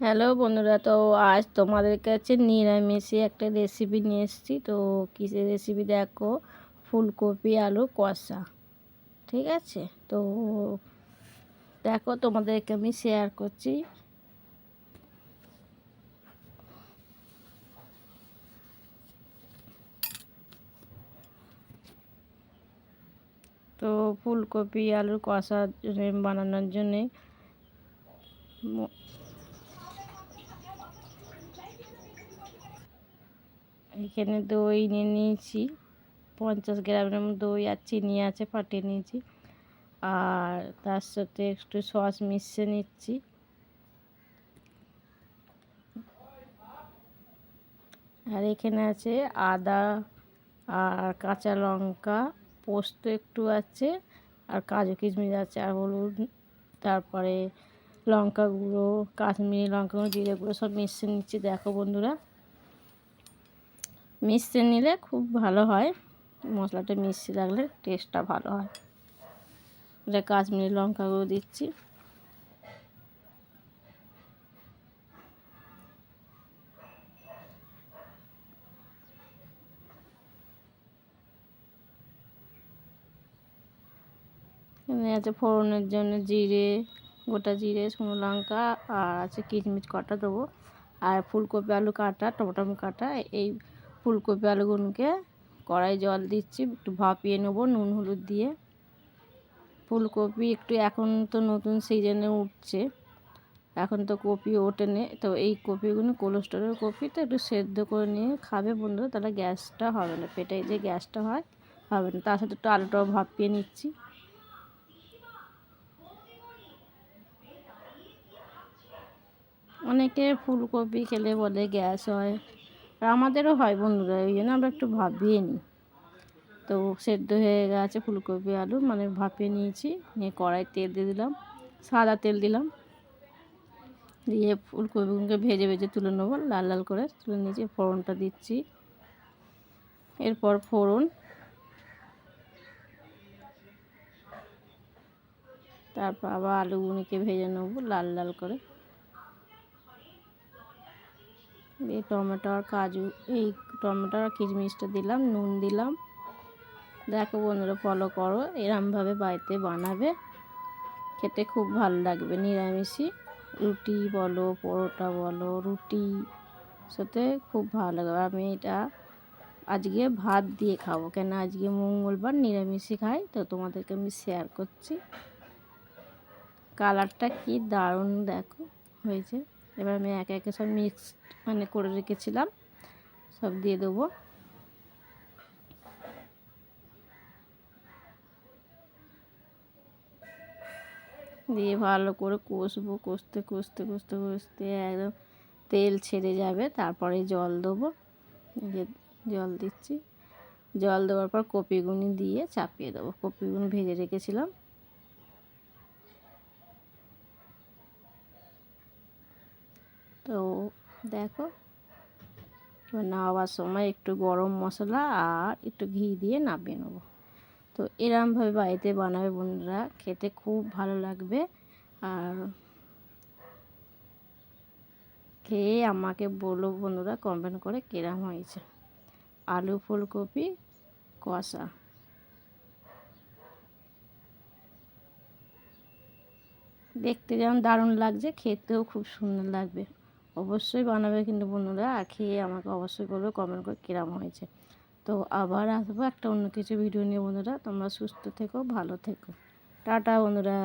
Hello বন্ধুরা, তো আজ তোমাদের কাছে নিরামিষে একটা রেসিপি নিয়ে এসেছি। তো কিসের রেসিপি দেখো? ফুলকপি, আলু, কষা, ঠিক আছে? তো দেখো, তোমাদেরকে আমি শেয়ার করছি। তো ফুলকপি আলুর কষা বানানোর জন্যে এখানে দই নিয়ে নিয়েছি, পঞ্চাশ গ্রামের দই আর চিনি আছে ফাটিয়ে নিয়েছি। আর তার সাথে একটু সস মিশিয়ে নিচ্ছি। আর এখানে আছে আদা আর কাঁচা লঙ্কা, পোস্ত একটু আছে, আর কাজু কিশমিশ আছে, আর হলুদ, তারপরে লঙ্কা গুঁড়ো, কাশ্মীরি লঙ্কা গুঁড়ো, জিরে গুঁড়ো সব মিশিয়ে নিচ্ছি। দেখো বন্ধুরা মিশিয়ে নিলে খুব ভালো হয়। মশলাটা মিশিয়ে রাখলে টেস্টটা ভালো হয়। এটা কাশ্মীরি লঙ্কা গুঁড়ো দিচ্ছি আছে ফোড়নের জন্য জিরে, গোটা জিরে, শুকনো লঙ্কা, আর আছে কিচমিচ কটা দেবো। আর ফুলকপি, আলু কাটা, টমেটো কাটা, এই ফুলকপি আলুগুলোকে কড়াই জল দিচ্ছি, একটু ভাপিয়ে নেব নুন হলুদ দিয়ে। ফুলকপি একটু এখন তো নতুন সিজনে উঠছে, এখন তো কপি ওঠেনে। তো এই কপিগুলো কোলেস্টোরের কপি, তো একটু সেদ্ধ করে নিয়ে খাবে বন্ধুরা, তাহলে গ্যাসটা হবে না পেটে যে গ্যাসটা হয়, হবে না। তার সাথে একটু আলুটাও ভাপিয়ে নিচ্ছি। অনেকে ফুলকপি খেলে বলে গ্যাস হয়। আর আমাদেরও হয় বন্ধুরা ওই জন্য আমরা একটু ভাবিয়ে নিই। তো সেদ্ধ হয়ে গেছে ফুলকপি, আলু মানে ভাপিয়ে নিয়েছি, নিয়ে কড়াই তেল দিয়ে দিলাম, সাদা তেল দিলাম। দিয়ে ফুলকপিগুলোকে ভেজে ভেজে তুলে নেব, লাল লাল করে তুলে নিয়েছি, ফোড়নটা দিচ্ছি। এরপর ফোড়ন। তারপর আবার আলুগুলোকে ভেজে নেব, লাল লাল করে। দিয়ে টমেটো আর কাজু, এই টমেটো আর কিচমিচটা দিলাম, নুন দিলাম। দেখো বন্ধুরা ফলো করো, এরমভাবে বাড়িতে বানাবে। খেতে খুব ভালো লাগবে, নিরামিষই। রুটি বলো, পরোটা বলো, রুটি সাথে খুব ভালো লাগবে। আমি এটা আজকে ভাত দিয়ে খাব, কেন আজকে মঙ্গলবার নিরামিষই খাই, তো তোমাদেরকে আমি শেয়ার করছি। কালারটা কি? দারুণ দেখো, হয়েছে। এবার আমি একে একে সব মিক্স মানে করে রেখেছিলাম। সব দিয়ে দেবো। দিয়ে ভালো করে কষবো, কষতে কষতে কষতে কষতে একদম তেল ছেড়ে যাবে। তারপরে জল দেবো। জল দিচ্ছি। জল দেওয়ার পর কপিগুনি দিয়ে চাপিয়ে দেবো। কপিগুনি ভেজে রেখেছিলাম। তো দেখো নামাবার সময় একটু গরম মশলা আর একটু ঘি দিয়ে নামিয়ে নেব। তো এরমভাবে বাড়িতে বানাবে বন্ধুরা, খেতে খুব ভালো লাগবে। আর খেয়ে আমাকে বলো বন্ধুরা কমেন্ট করে কেরাম হয়েছে। আলু ফুলকপি, কষা। দেখতে যেমন দারুণ লাগছে, খেতেও খুব সুন্দর লাগবে। অবশ্যই বানাবে কিন্তু বন্ধুরা। খেয়ে আমাকে অবশ্যই বলবে কমেন্ট করে কীরম হয়েছে। তো আবার আসব একটা অন্য কিছু ভিডিও নিয়ে বন্ধুরা। তোমরা সুস্থ থেকো, ভালো থেকো। টাটা বন্ধুরা।